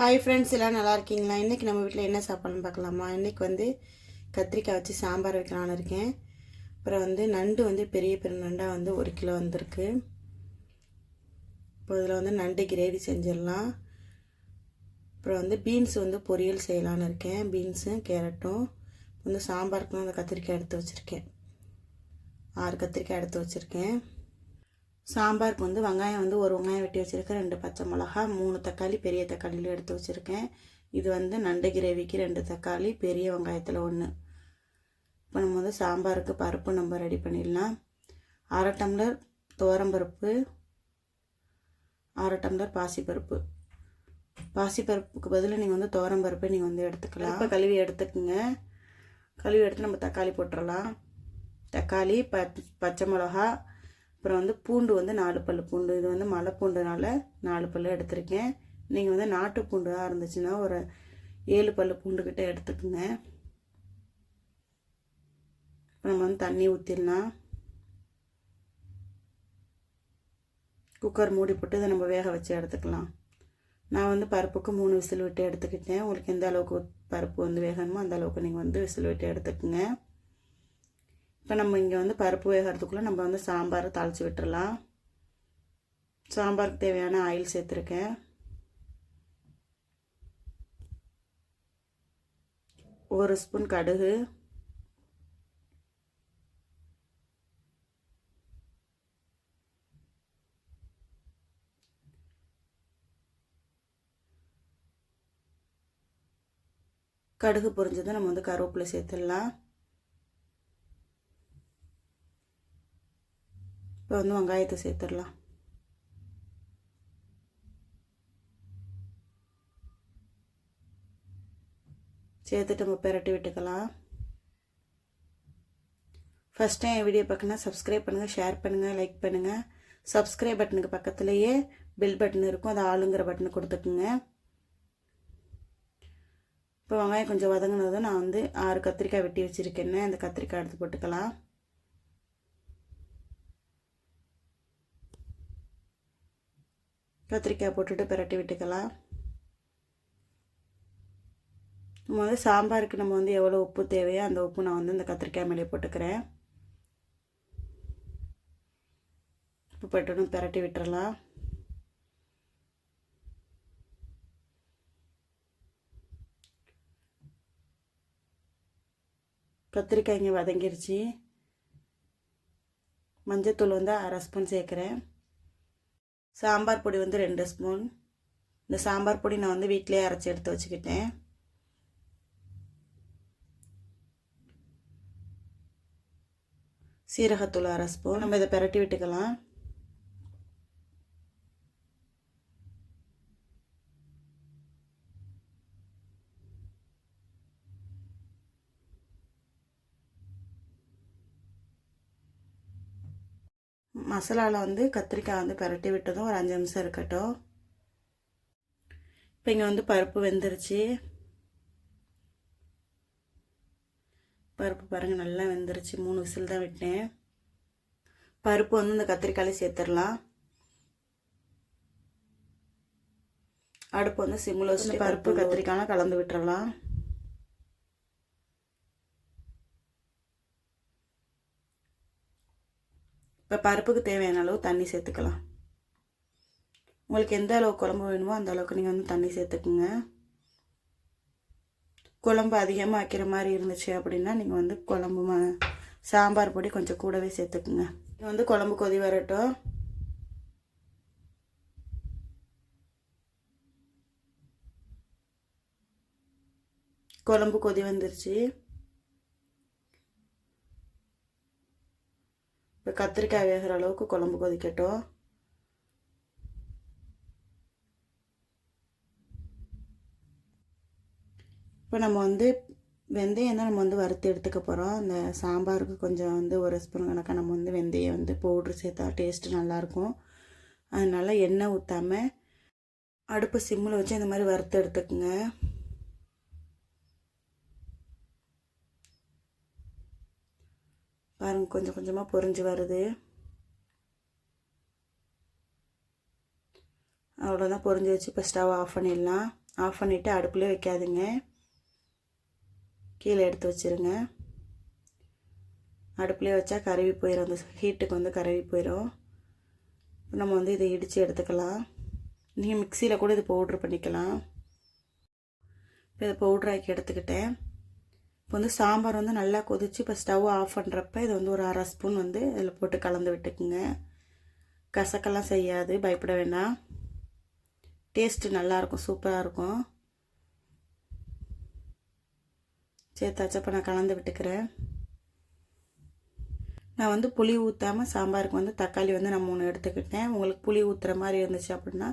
Hi friends எல்லாம் நல்லா இருக்கீங்களா? இன்றைக்கி நம்ம வீட்டில் என்ன சாப்பாடுன்னு பார்க்கலாமா? இன்றைக்கி வந்து கத்திரிக்காய் வச்சு சாம்பார் வைக்கலான்னு இருக்கேன். அப்புறம் வந்து நண்டு வந்து பெரிய பெரிய நண்டாக வந்து ஒரு கிலோ வந்திருக்கு. இப்போ இதில் வந்து நண்டு கிரேவி செஞ்சிடலாம். அப்புறம் வந்து பீன்ஸ் வந்து பொரியல் செய்யலான்னு இருக்கேன். பீன்ஸும் கேரட்டும் வந்து சாம்பாருக்குன்னு அந்த கத்திரிக்காய் எடுத்து வச்சுருக்கேன். ஆறு கத்திரிக்காய் எடுத்து வச்சுருக்கேன். சாம்பாருக்கு வந்து வெங்காயம் வந்து ஒரு வெங்காயம் வெட்டி வச்சுருக்கேன். ரெண்டு பச்சை மிளகா மூணு தக்காளி பெரிய தக்காளியில் எடுத்து வச்சுருக்கேன். இது வந்து நண்டு கிரேவிக்கு ரெண்டு தக்காளி பெரிய வெங்காயத்தில் ஒன்று இப்போ நம்ம வந்து சாம்பாருக்கு பருப்பு நம்ம ரெடி பண்ணிடலாம். அரை டம்ளர் துவரம்பருப்பு அரை டம்ளர் பாசிப்பருப்பு. பாசிப்பருப்புக்கு பதிலாக நீங்கள் வந்து துவரம்பருப்பை நீங்கள் வந்து எடுத்துக்கலாம். இப்போ கழுவி எடுத்துக்கோங்க. கழுவி எடுத்து நம்ம தக்காளி போட்டுடலாம் தக்காளி ப பச்சை மிளகா அப்புறம் வந்து பூண்டு வந்து நாலு பல் பூண்டு இது வந்து மலை பூண்டுனால நாலு பல் எடுத்திருக்கேன். நீங்கள் வந்து நாட்டு பூண்டாக இருந்துச்சுன்னா ஒரு ஏழு பல் பூண்டுக்கிட்ட எடுத்துக்கோங்க. நம்ம வந்து தண்ணி ஊற்றிடலாம் குக்கர் மூடி போட்டு இதை நம்ம வேக வச்சு எடுத்துக்கலாம். நான் வந்து பருப்புக்கு மூணு விசில் விட்டு எடுத்துக்கிட்டேன். உங்களுக்கு எந்த அளவுக்கு பருப்பு வந்து வேகணுமோ அந்த அளவுக்கு நீங்கள் வந்து விசில் விட்டு எடுத்துக்கோங்க. இப்போ நம்ம இங்கே வந்து பருப்பு வேகிறதுக்குள்ளே நம்ம வந்து சாம்பார் தாளித்து விட்டுறலாம். சாம்பாருக்கு தேவையான ஆயில் சேர்த்துருக்கேன். ஒரு ஸ்பூன் கடுகு. கடுகு பொரிஞ்சதை நம்ம வந்து கருவேப்பிலை சேர்த்துடலாம். இப்போ வந்து வெங்காயத்தை சேர்த்துடலாம். சேர்த்துட்டு நம்ம பெரட்டி விட்டுக்கலாம். ஃபஸ்ட் டைம் என் வீடியோ பார்க்கணுன்னா சப்ஸ்கிரைப் பண்ணுங்கள் ஷேர் பண்ணுங்கள் லைக் பண்ணுங்கள் சப்ஸ்கிரைப் பட்டனுக்கு பக்கத்துலேயே பெல் பட்டன் இருக்கும். அது ஆளுங்கிற பட்டனை கொடுத்துக்குங்க. இப்போ வெங்காயம் கொஞ்சம் வதங்கினதும் நான் வந்து ஆறு கத்திரிக்காய் வெட்டி வச்சுருக்கேன்னு அந்த கத்திரிக்காய் எடுத்து போட்டுக்கலாம். கத்திரிக்காய் போட்டுட்டு பிரட்டி விட்டுக்கலாம். நம்ம வந்து சாம்பாருக்கு நம்ம வந்து எவ்வளோ உப்பு தேவையோ அந்த உப்பு நான் வந்து இந்த கத்திரிக்காய் மேலே போட்டுக்கிறேன். உப்பு போட்டு பிரட்டி விட்டுறலாம். கத்திரிக்காய் இங்கே வதங்கிருச்சு. மஞ்சத்தூள் வந்து அரை ஸ்பூன் சேர்க்குறேன். சாம்பார் பொடி வந்து ரெண்டு ஸ்பூன். இந்த சாம்பார் பொடி நான் வந்து வீட்டிலே அரைச்சி எடுத்து வச்சுக்கிட்டேன். சீரகத்தூள் அரை ஸ்பூன். நம்ம இதை பெரட்டி விட்டுக்கலாம். மசாலாவில் வந்து கத்திரிக்காய் வந்து பரட்டி விட்டதும் ஒரு அஞ்சு நிமிஷம் இருக்கட்டும். இப்போ இங்கே வந்து பருப்பு வெந்துருச்சு. பருப்பு பாருங்கள் நல்லா வெந்துருச்சு. மூணு விசில் தான் விட்டேன். பருப்பு வந்து இந்த கத்திரிக்காயில சேர்த்துடலாம். அடுப்பு வந்து சிம்மில் வச்சு பருப்பு கத்திரிக்காயெலாம் கலந்து விட்டுறலாம். இப்போ பருப்புக்கு தேவையான அளவு தண்ணி சேர்த்துக்கலாம். உங்களுக்கு எந்த அளவு குழம்பு வேணுமோ அந்த அளவுக்கு நீங்கள் வந்து தண்ணி சேர்த்துக்குங்க. குழம்பு அதிகமாக வைக்கிற மாதிரி இருந்துச்சு அப்படின்னா நீங்கள் வந்து குழம்பு ம சாம்பார் பொடி கொஞ்சம் கூடவே சேர்த்துக்குங்க. வந்து குழம்பு கொதி வரட்டும். குழம்பு கொதி வந்துருச்சு. இப்போ கத்திரிக்காய் வேகிற அளவுக்கு குழம்பு கொதிக்கட்டும். இப்போ நம்ம வந்து வெந்தயம் தான் நம்ம வந்து வறுத்து எடுத்துக்க போகிறோம் இந்த சாம்பாருக்கு கொஞ்சம் வந்து ஒரு ஸ்பூன் கணக்காக நம்ம வந்து வெந்தயம் வந்து பவுட்ரு சேர்த்தா டேஸ்ட்டு நல்லாயிருக்கும் அதனால் எண்ணெய் ஊற்றாமல் அடுப்பு சிம்மில் வச்சு இந்த மாதிரி வறுத்து எடுத்துக்கோங்க. பாருங்கள் கொஞ்சம் கொஞ்சமாக பொறிஞ்சு வருது. அவ்வளோதான் பொறிஞ்சு வச்சு இப்போ ஸ்டவ் ஆஃப் பண்ணிடலாம். ஆஃப் பண்ணிவிட்டு அடுப்புலேயே வைக்காதுங்க. கீழே எடுத்து வச்சுருங்க. அடுப்புலேயே வச்சா கருவி போயிடும் அந்த ஹீட்டுக்கு வந்து கருவி போயிடும் நம்ம வந்து இதை இடித்து எடுத்துக்கலாம். நீங்கள் மிக்சியில் கூட இது பவுட்ரு பண்ணிக்கலாம். இப்போ இதை பவுட்ராக்கி எடுத்துக்கிட்டேன். இப்போ வந்து சாம்பார் வந்து நல்லா கொதித்து இப்போ ஸ்டவ் ஆஃப் பண்ணுறப்ப இதை வந்து ஒரு அரை ஸ்பூன் வந்து இதில் போட்டு கலந்து விட்டுக்குங்க. கசக்கெல்லாம் செய்யாது பயப்பட வேண்டாம். டேஸ்ட்டு நல்லாயிருக்கும் சூப்பராக இருக்கும். சேர்த்தாச்சப்போ நான் கலந்து விட்டுக்கிறேன். நான் வந்து புளி ஊற்றாமல் சாம்பாருக்கு வந்து தக்காளி வந்து நான் மூணு எடுத்துக்கிட்டேன். உங்களுக்கு புளி ஊற்றுற மாதிரி இருந்துச்சு அப்படின்னா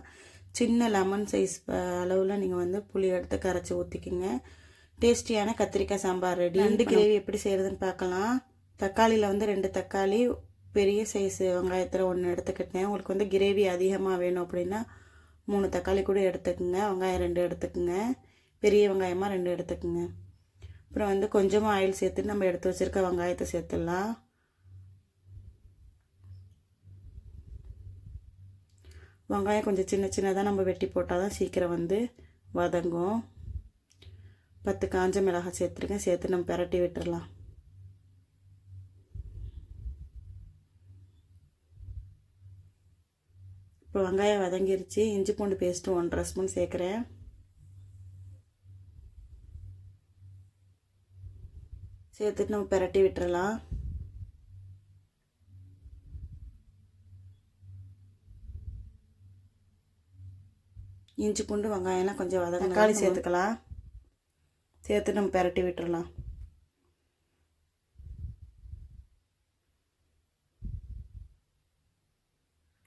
சின்ன லெமன் சைஸ் அளவில் நீங்கள் வந்து புளி எடுத்து கரைச்சி ஊற்றிக்கிங்க டேஸ்டியான கத்திரிக்காய் சாம்பார் ரெடி. ரெண்டு கிரேவி எப்படி செய்கிறதுன்னு பார்க்கலாம். தக்காளியில் வந்து ரெண்டு தக்காளி பெரிய சைஸ் வெங்காயத்தில் ஒன்று எடுத்துக்கிட்டேன். உங்களுக்கு வந்து கிரேவி அதிகமாக வேணும் அப்படின்னா மூணு தக்காளி கூட எடுத்துக்கோங்க. வெங்காயம் ரெண்டு எடுத்துக்கோங்க. பெரிய வெங்காயமாக ரெண்டு எடுத்துக்கோங்க. அப்புறம் வந்து கொஞ்சமாக ஆயில் சேர்த்துட்டு நம்ம எடுத்து வச்சுருக்க வெங்காயத்தை சேர்த்துடலாம். வெங்காயம் கொஞ்சம் சின்ன சின்னதாக நம்ம வெட்டி போட்டால் தான் சீக்கிரம் வந்து வதங்கும். பத்து காஞ்ச மிளகாய் சேர்த்துருக்கேன். சேர்த்து நம்ம பெரட்டி விட்டுடலாம் இப்போ வெங்காயம் வதங்கிருச்சு. இஞ்சி பூண்டு பேஸ்ட்டு ஒன்றரை ஸ்பூன் சேர்க்குறேன். சேர்த்துட்டு நம்ம பெரட்டி விட்டுறலாம். இஞ்சி பூண்டு வெங்காயம்லாம் கொஞ்சம் வதங்க தக்காளி சேர்த்துக்கலாம். சேர்த்து நம்ம பெரட்டி விட்டுறலாம்.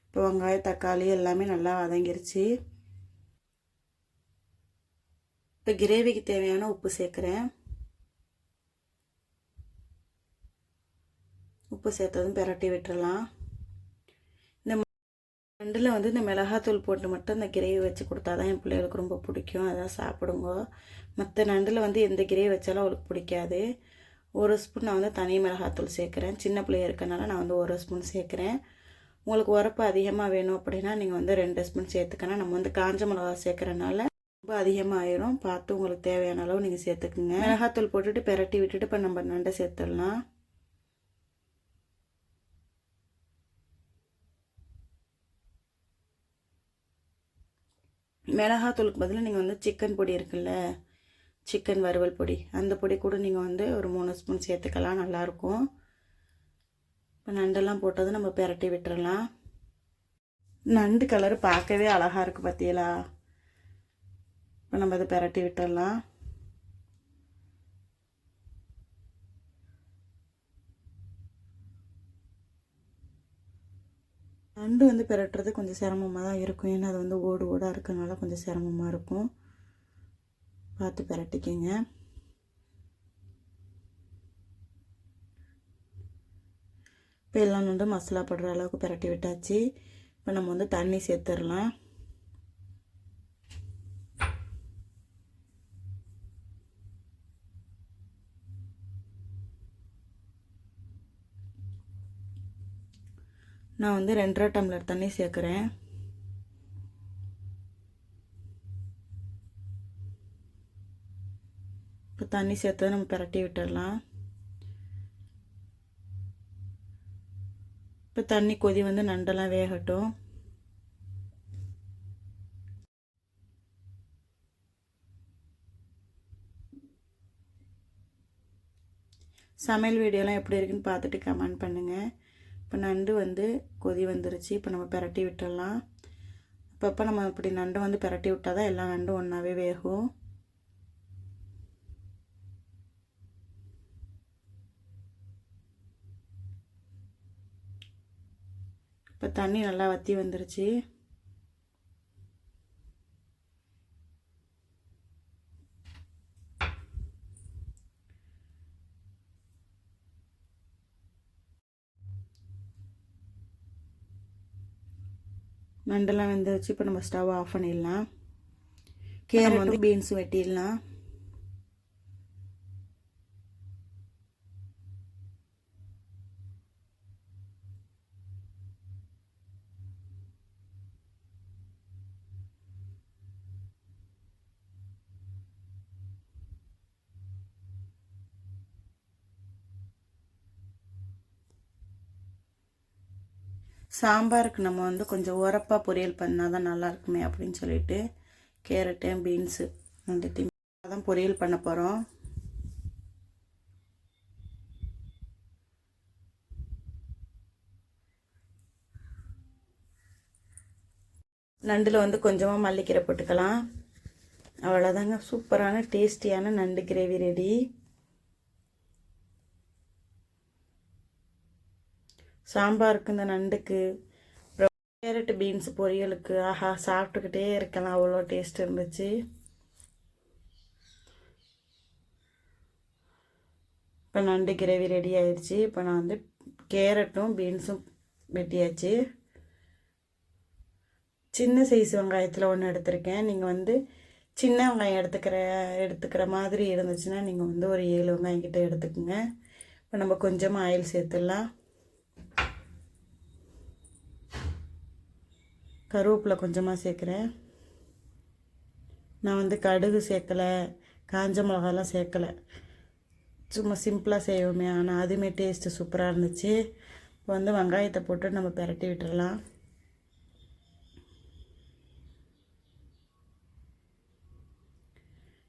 இப்போ வெங்காயம் தக்காளி எல்லாமே நல்லா வதங்கிருச்சு. இப்போ கிரேவிக்கு தேவையான உப்பு சேர்க்குறேன். உப்பு சேர்த்ததும் பெரட்டி விட்டுறலாம். ரெண்டில் வந்து இந்த மிளகாத்தூள் போட்டு மட்டும் இந்த கிரேவி வச்சு கொடுத்தா தான் என் பிள்ளைகளுக்கு ரொம்ப பிடிக்கும். அதான் சாப்பிடுங்க. மற்ற நண்டில் வந்து எந்த கிரேவி வச்சாலும் அவளுக்கு பிடிக்காது. ஒரு ஸ்பூன் நான் வந்து தனி மிளகாத்தூள் சேர்க்குறேன். சின்ன பிள்ளைய இருக்கனால நான் வந்து ஒரு ஸ்பூன் சேர்க்குறேன். உங்களுக்கு உரப்பு அதிகமாக வேணும் அப்படின்னா நீங்கள் வந்து ரெண்டு ஸ்பூன் சேர்த்துக்கணும். நம்ம வந்து காஞ்ச மிளகா சேர்க்குறனால ரொம்ப அதிகமாக பார்த்து உங்களுக்கு தேவையான அளவு நீங்கள் சேர்த்துக்குங்க. மிளகாத்தூள் போட்டுட்டு பெரட்டி விட்டுட்டு இப்போ நம்ம நண்டை சேர்த்துடலாம். மிளகாத்தூளுக்கு பதிலாக நீங்கள் வந்து சிக்கன் பொடி இருக்குல்ல சிக்கன் வறுவல் பொடி அந்த பொடி கூட நீங்கள் வந்து ஒரு மூணு ஸ்பூன் சேர்த்துக்கலாம் நல்லாயிருக்கும். இப்போ நண்டெல்லாம் போட்டது நம்ம பெரட்டி விட்டுறலாம். நண்டு கலர் பார்க்கவே அழகாக இருக்குது பார்த்தீங்களா இப்போ நம்ம அதை பெரட்டி விட்டுடலாம் நண்டு வந்து பெரட்டுறது கொஞ்சம் சிரமமாக தான் இருக்கும். ஏன்னா அது வந்து ஓடு ஓடாக இருக்கனால கொஞ்சம் சிரமமாக இருக்கும். பார்த்து பெரட்டிக்கங்க. இப்போ எல்லாம் நண்டு மசாலா படுற அளவுக்கு பெரட்டி விட்டாச்சு. இப்போ நம்ம வந்து தண்ணி சேர்த்துடலாம். நான் வந்து ரெண்டரை டம்ளர் தண்ணி சேர்க்குறேன். இப்போ தண்ணி சேர்த்து நம்ம பரட்டி விட்டுடலாம். இப்போ தண்ணி கொதி வந்து நண்டெல்லாம் வேகட்டும். சமையல் வீடியோலாம் எப்படி இருக்குன்னு பார்த்துட்டு கமெண்ட் பண்ணுங்கள் இப்போ நண்டு வந்து கொதி வந்துருச்சு. இப்போ நம்ம பெரட்டி விட்டுடலாம். அப்பப்போ நம்ம இப்படி நண்டு வந்து பெரட்டி விட்டால் தான் எல்லா நண்டும் ஒன்றாவே வேகும். இப்போ தண்ணி நல்லா வற்றி வந்துருச்சு. நண்டெல்லாம் வெந்து வச்சு இப்போ நம்ம ஸ்டவ் ஆஃப் பண்ணிடலாம். கேரட் வந்து பீன்ஸ் வெட்டிடலாம். சாம்பாருக்கு நம்ம வந்து கொஞ்சம் உரப்பாக பொரியல் பண்ணால் தான் நல்லா இருக்குமே அப்படின்னு சொல்லிட்டு கேரட்டு பீன்ஸு ரெண்டுத்தையும் தான் பொரியல் பண்ண போகிறோம் நண்டில் வந்து கொஞ்சமாக மல்லிக்கீரை போட்டுக்கலாம். அவ்வளோதாங்க சூப்பரான டேஸ்டியான நண்டு கிரேவி ரெடி. சாம்பாருக்கு இந்த நண்டுக்கு அப்புறம் கேரட் பீன்ஸ் பொரியலுக்கு ஆஹா சாப்பிட்டுக்கிட்டே இருக்கலாம். அவ்வளோ டேஸ்ட் இருந்துச்சு. இப்போ நண்டு கிரேவி ரெடி ஆயிடுச்சு. இப்போ நான் வந்து கேரட்டும் பீன்ஸும் வெட்டியாச்சு. சின்ன சைஸ் வெங்காயத்தில் ஒன்று எடுத்திருக்கேன். நீங்கள் வந்து சின்ன வெங்காயம் எடுத்துக்கிற எடுத்துக்கிற மாதிரி இருந்துச்சுன்னா நீங்கள் வந்து ஒரு ஏழு வெங்காயம் கிட்ட எடுத்துக்கோங்க. இப்போ நம்ம கொஞ்சமாக ஆயில் சேர்த்துடலாம். கருவேப்பிலை கொஞ்சமாக சேர்க்குறேன். நான் வந்து கடுகு சேர்க்கலை காஞ்ச மிளகாலாம் சேர்க்கலை. சும்மா சிம்பிளாக செய்வோமே ஆனால் அதுவுமே டேஸ்ட்டு சூப்பராக இருந்துச்சு. இப்போ வந்து வெங்காயத்தை போட்டு நம்ம பெரட்டி விட்டுறலாம்.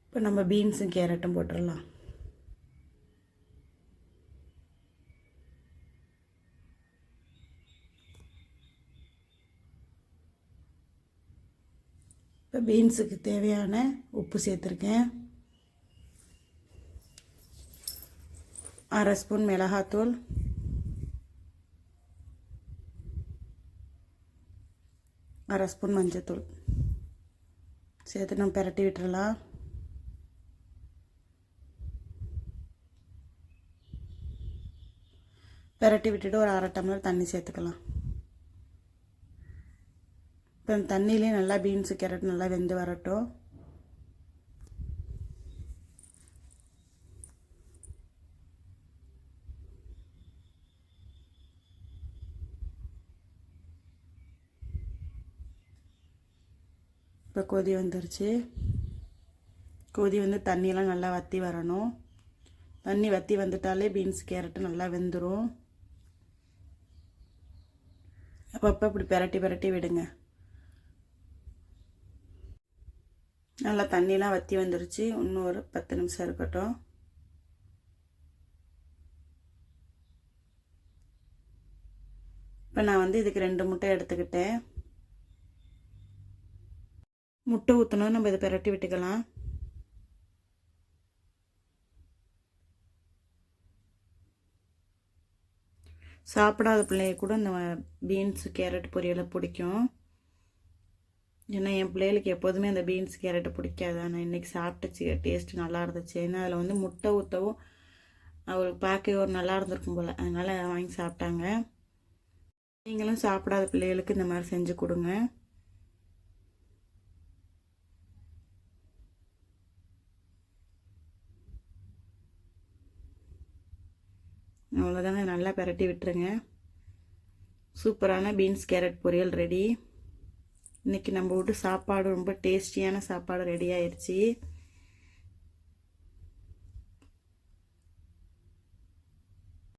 இப்போ நம்ம பீன்ஸும் கேரட்டும் போட்டுடலாம் இப்போ பீன்ஸுக்கு தேவையான உப்பு சேர்த்துருக்கேன். அரை ஸ்பூன் மிளகாத்தூள். அரை ஸ்பூன் மஞ்சத்தூள். சேர்த்து நம்ம பெரட்டி விட்டுறலாம். பெரட்டி விட்டுட்டு ஒரு அரை டம்ளர் தண்ணி சேர்த்துக்கலாம். இப்போ தண்ணியிலே நல்லா பீன்ஸு கேரட் நல்லா வெந்து வரட்டும். இப்போ கொதி வந்துருச்சு. கொதி வந்து தண்ணியெலாம் நல்லா வற்றி வரணும். தண்ணி வற்றி வந்துட்டாலே பீன்ஸ் கேரட்டு நல்லா வெந்துடும் அப்பப்போ இப்படி பெரட்டி பெரட்டி விடுங்க. நல்லா தண்ணிலாம் வற்றி வந்துருச்சு. இன்னும் ஒரு பத்து நிமிஷம் இருக்கட்டும். இப்போ நான் வந்து இதுக்கு ரெண்டு முட்டை எடுத்துக்கிட்டேன். முட்டை ஊற்றணும் நம்ம இதை பெரட்டி விட்டுக்கலாம். சாப்பிடாத பிள்ளைய கூட இந்த பீன்ஸு கேரட் பொரியலை பிடிக்கும். ஏன்னா என் பிள்ளைகளுக்கு எப்போதுமே அந்த பீன்ஸ் கேரட்டை பிடிக்காது. ஆனால் இன்றைக்கி சாப்பிட்டுச்சு. டேஸ்ட் நல்லா இருந்துச்சு. ஏன்னா அதில் வந்து முட்டை ஊற்றவும் அவளுக்கு பார்க்கவே ஒரு நல்லா இருந்திருக்கும் போல். அதனால் வாங்கி சாப்பிட்டாங்க. நீங்களும் சாப்பிடாத பிள்ளைகளுக்கு இந்த மாதிரி செஞ்சு கொடுங்க. அவ்வளோதாங்க நல்லா பரட்டி விட்டுருங்க. சூப்பரான பீன்ஸ் கேரட் பொரியல் ரெடி. இன்றைக்கி நம்ம விட்டு சாப்பாடு ரொம்ப டேஸ்டியான சாப்பாடு ரெடி ஆயிடுச்சு